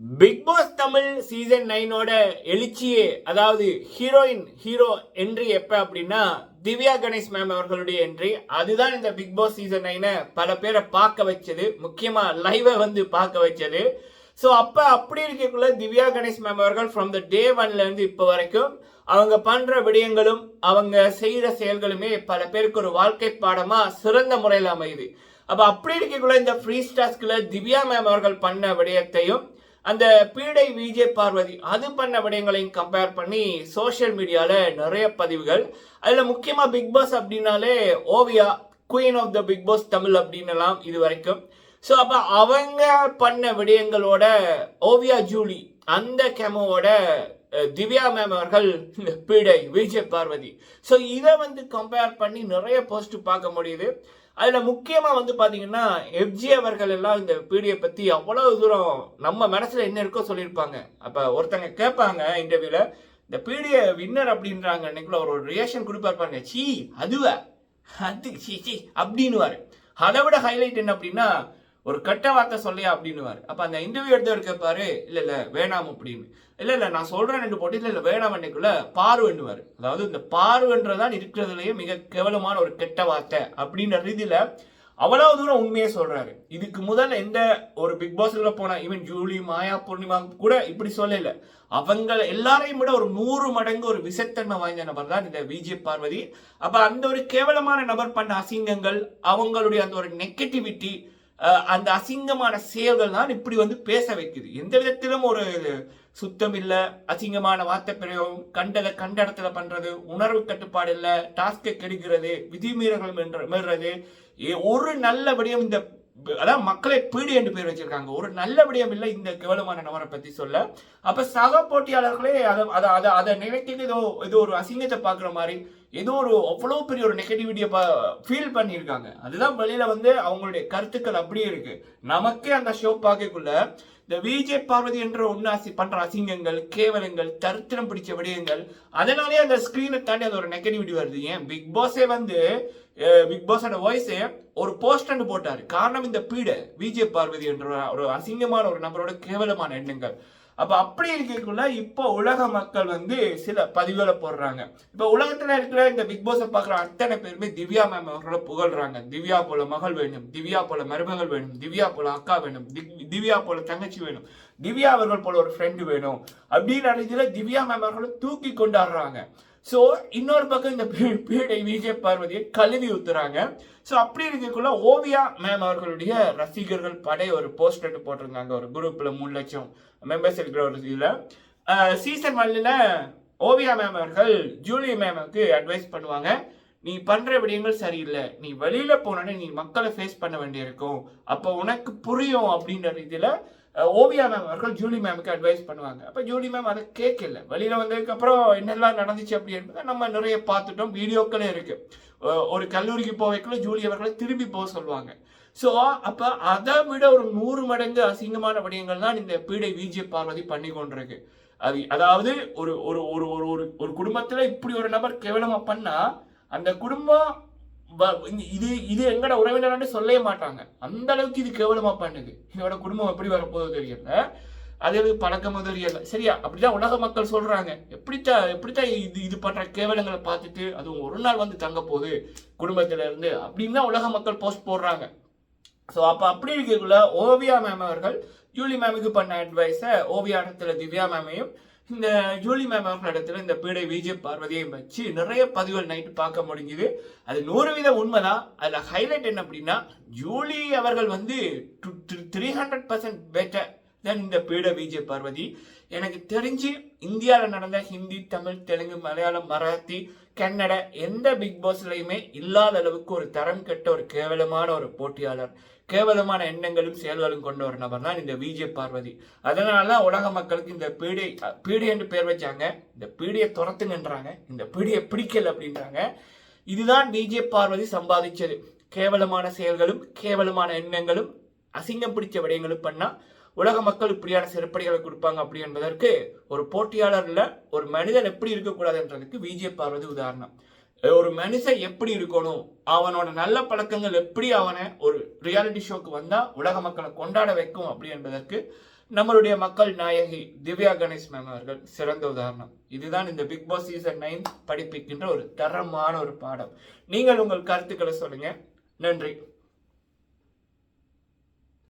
Big pass Tamil season நைனோட எழுச்சியே அதாவது ஹீரோயின் ஹீரோ என்ட்ரி எப்ப அப்படின்னா திவ்யா கணேஷ் மேம் அவர்களுடைய என்ட்ரி அதுதான் இந்த பிக் பாஸ் சீசன் நைனை பல பேரை பார்க்க வச்சது. முக்கியமா லைவை வந்து பார்க்க வச்சது. ஸோ அப்போ அப்படி இருக்கக்குள்ள திவ்யா கணேஷ் மேம் அவர்கள் ஃப்ரம் த டே ஒன்லேருந்து இப்போ வரைக்கும் அவங்க பண்ணுற விடயங்களும் அவங்க செய்கிற செயல்களுமே பல பேருக்கு ஒரு வாழ்க்கை பாடமாக சிறந்த முறையில் அமையுது. அப்போ அப்படி இருக்கக்குள்ள இந்த ஃப்ரீ ஸ்டாஸ்கில் திவ்யா மேம் அவர்கள் பண்ண விடயத்தையும் அந்த பீடை விஜய் பார்வதி அது பண்ண விடயங்களையும் கம்பேர் பண்ணி சோஷியல் மீடியாவில் நிறைய பதிவுகள். அதில் முக்கியமாக பிக் பாஸ் அப்படின்னாலே Oviya queen of the big boss Tamil அப்படின்னலாம் இது வரைக்கும். ஸோ அப்போ அவங்க பண்ண விடயங்களோட ஓவியா ஜூலி அந்த கேமோவோட திவ்யா மேம் அவர்கள் பீடை விஜய் பார்வதி. ஸோ இதை வந்து கம்பேர் பண்ணி நிறைய போஸ்ட் பார்க்க முடியுது. அதில் முக்கியமாக வந்து பார்த்தீங்கன்னா எஃப்ஜி அவர்கள் எல்லாம் இந்த பீடியை பற்றி அவ்வளோ தூரம் நம்ம மனசில் என்ன இருக்கோ சொல்லியிருப்பாங்க. அப்போ ஒருத்தங்க கேட்பாங்க இன்டர்வியூவில் இந்த பீடிய வின்னர் அப்படின்றாங்க அன்னைக்குள்ள ஒரு ரியாக்ஷன் கொடுப்பாரு பாருங்க. சீ அதுவா? அது சீ சீ அப்படின்னுவார். அதை விட ஹைலைட் என்ன அப்படின்னா ஒரு கெட்ட வார்த்தை சொல்லியா அப்படின்னுவார். அப்ப அந்த இன்டர்வியூ எடுத்தவர் கேட்பாரு இல்ல இல்ல வேணாம் அப்படின்னு. இல்ல இல்ல நான் சொல்றேன் ரெண்டு போட்டு இல்ல இல்ல வேணாம் அன்னைக்குள்ள பார்வைன்னுவாரு அதாவது இந்த பார்வைன்றதான் இருக்கிறதுலயே மிக கேவலமான ஒரு கெட்ட வார்த்தை அப்படின்ற ரீதியில அவ்வளவு தூரம் உண்மையை சொல்றாரு. இதுக்கு முதல்ல எந்த ஒரு பிக் பாஸ்ல போன ஈவன் ஜூலி மாயா பூர்ணிமா கூட இப்படி சொல்லல. அவங்க எல்லாரையும் விட ஒரு நூறு மடங்கு ஒரு விசத்தன்மை வாய்ந்த நபர் தான் இந்த விஜய் பார்வதி. அப்ப அந்த ஒரு கேவலமான நபர் பண்ண அசிங்கங்கள் அவங்களுடைய அந்த ஒரு நெகட்டிவிட்டி அந்த அசிங்கமான செயல்கள் தான் இப்படி வந்து பேச வைக்குது. எந்த விதத்திலும் ஒரு சுத்தம் இல்லை அசிங்கமான வார்த்தை பிரயோகம் கண்டதை கண்ட இடத்துல பண்றது உணர்வு கட்டுப்பாடு இல்லை டாஸ்கை கெடுக்கிறது விதிமீறல்கள் மென்ற- மீறுறது ஏ- ஒரு நல்ல விடயம் இந்த அதான் மக்களை பீடி என்று பேர் வச்சிருக்காங்க. ஒரு நல்ல விடயம் இல்லை இந்த கேவலமான நபரை பத்தி சொல்ல. அப்ப சக போட்டியாளர்களே அதை அதை அதை அதை நினைக்கிறது ஏதோ ஏதோ ஒரு அசிங்கத்தை பார்க்குற மாதிரி ஏதோ ஒரு அவ்வளோ பெரிய ஒரு நெகட்டிவிட்டியை ஃபீல் பண்ணியிருக்காங்க. அதுதான் வழியில் வந்து அவங்களுடைய கருத்துக்கள் அப்படியே இருக்கு. நமக்கே அந்த ஷோ பார்க்கக்குள்ள இந்த விஜய் பார்வதி என்ற ஒன்று அசி பண்ணுற அசிங்கங்கள் கேவலங்கள் தரித்திரம் பிடிச்ச விடயங்கள் அதனாலே அந்த ஸ்க்ரீனை தாண்டி அந்த ஒரு நெகட்டிவிட்டி வருது. ஏன்? பிக் பாஸே வந்து பிக் பாஸோட வாய்ஸே ஒரு போஸ்டர்னு போட்டார். காரணம் இந்த பீடை. விஜய் பார்வதி என்ற ஒரு அசிங்கமான ஒரு நபரோட கேவலமான எண்ணங்கள். அப்போ அப்படி இருக்கக்குள்ள இப்போ உலக மக்கள் வந்து சில பதிவுகளை போடுறாங்க. இப்போ உலகத்தில் இருக்கிற இந்த பிக் பாஸை பார்க்குற அத்தனை பேருமே திவ்யா மேம் அவர்களை புகழ்றாங்க. திவ்யா போல மகள் வேணும் திவ்யா போல மருமகள் வேணும் திவ்யா போல அக்கா வேணும் திவ்யா போல தங்கச்சி வேணும் திவ்யா அவர்கள் போல ஒரு ஃப்ரெண்டு வேணும். அப்படின்னு அடைஞ்சதுல திவ்யா மேம் அவர்களை தூக்கி கொண்டாடுறாங்க. ஸோ இன்னொரு பக்கம் இந்த பீடை விஜய் பார்வதியை கழுவி ஊத்துறாங்க. ஸோ அப்படி இருக்கக்குள்ள ஓவியா மேம் அவர்களுடைய ரசிகர்கள் படை ஒரு போஸ்டர் போட்டிருந்தாங்க. ஒரு குரூப்ல மூணு லட்சம் மெம்பர்ஸ் இருக்கிற ஒரு இதில். சீசன் ஒன்ல ஓவியா மேம் அவர்கள் ஜூலி மேமுக்கு அட்வைஸ் பண்ணுவாங்க. நீ பண்ற விடயங்கள் சரியில்லை. நீ வெளியில போனோடனே நீ மக்களை ஃபேஸ் பண்ண வேண்டியிருக்கும். அப்போ உனக்கு புரியும் அப்படின்ற ரீதியில ஓவியா மேம் அவர்கள் ஜூலி மேமுக்கு அட்வைஸ் பண்ணுவாங்க. அப்போ ஜூலி மேம் அதை கேட்கல. வெளியில் வந்ததுக்கு அப்புறம் என்னெல்லாம் நடந்துச்சு அப்படி என்பதை நம்ம நிறைய பார்த்துட்டோம். வீடியோக்களே இருக்கு. ஒரு கல்லூரிக்கு போவைக்குள்ள ஜூலி அவர்களை திரும்பி போக சொல்லுவாங்க. ஸோ அப்போ அதை விட ஒரு நூறு மடங்கு அசிங்கமான விடயங்கள் தான் இந்த பீடை விஜய் பார்வதி பண்ணி கொண்டிருக்கு. அது அதாவது ஒரு ஒரு ஒரு ஒரு ஒரு ஒரு இப்படி ஒரு நபர் கேவலமாக பண்ணால் அந்த குடும்பம் இது இது எங்கட உறவினர்னு சொல்லவே மாட்டாங்க. அந்த அளவுக்கு இது கேவலமா பண்ணுது. என்னோட குடும்பம் எப்படி வரப்போகுது தெரியல. அது பழக்கமோ தெரியல. சரியா? அப்படிதான் உலக மக்கள் சொல்றாங்க. எப்படித்தான் எப்படித்தான் இது இது பண்ற கேவலங்களை பார்த்துட்டு அதுவும் ஒரு நாள் வந்து தங்க போகுது குடும்பத்துல இருந்து அப்படின்னு தான் உலக மக்கள் போஸ்ட் போடுறாங்க. ஸோ அப்போ அப்படி இருக்கக்குள்ள ஓவியா மேம் அவர்கள் ஜூலி மேமுக்கு பண்ண அட்வைஸை ஓவியா இடத்துல திவ்யா மேமையும் இந்த ஜூலி மேம் அவர்கள் இடத்துல இந்த பீடை விஜய் பார்வதியை வச்சு நிறைய பதிவுகள் நைட்டு பார்க்க முடிஞ்சுது. அது நூறு வீத உண்மைதான். அதில் ஹைலைட் என்ன அப்படின்னா ஜூலி அவர்கள் வந்து three hundred percent better then இந்த பீட விஜய் பார்வதி எனக்கு தெரிஞ்சு இந்தியாவில் நடந்த ஹிந்தி தமிழ் தெலுங்கு மலையாளம் மராத்தி கன்னட எந்த பிக் பாஸ்லையுமே இல்லாத அளவுக்கு ஒரு தரம் கெட்ட ஒரு கேவலமான ஒரு போட்டியாளர் கேவலமான எண்ணங்களும் செயல்களும் கொண்ட ஒரு நபர் தான் இந்த விஜய் பார்வதி. அதனால தான் உலக மக்களுக்கு இந்த பீடை பீடை என்று பேர் வச்சாங்க. இந்த பீடியை துரத்துங்கன்றாங்க. இந்த பீடியை பிடிக்கல அப்படின்றாங்க. இதுதான் விஜய் பார்வதி சம்பாதிச்சது. கேவலமான செயல்களும் கேவலமான எண்ணங்களும் அசிங்கம் பிடிச்ச விடயங்களும் பண்ணால் உலக மக்கள் இப்படியான செருப்படிகளை கொடுப்பாங்க அப்படி என்பதற்கு ஒரு போட்டியாளர்ல ஒரு மனிதன் எப்படி இருக்கக்கூடாதுன்றதுக்கு விஜய பார்வதி உதாரணம். ஒரு மனுஷன் எப்படி இருக்கணும்? அவனோட நல்ல பழக்கங்கள் எப்படி அவனை ஒரு ரியாலிட்டி ஷோக்கு வந்தா உலக மக்களை கொண்டாட வைக்கும் அப்படி என்பதற்கு நம்மளுடைய மக்கள் நாயகி திவ்யா கணேஷ் மேம் அவர்கள் சிறந்த உதாரணம். இதுதான் இந்த பிக் பாஸ் சீசன் நைன் படிப்பிக்கின்ற ஒரு தரமான ஒரு பாடம். நீங்கள் உங்கள் கருத்துக்களை சொல்லுங்க. நன்றி.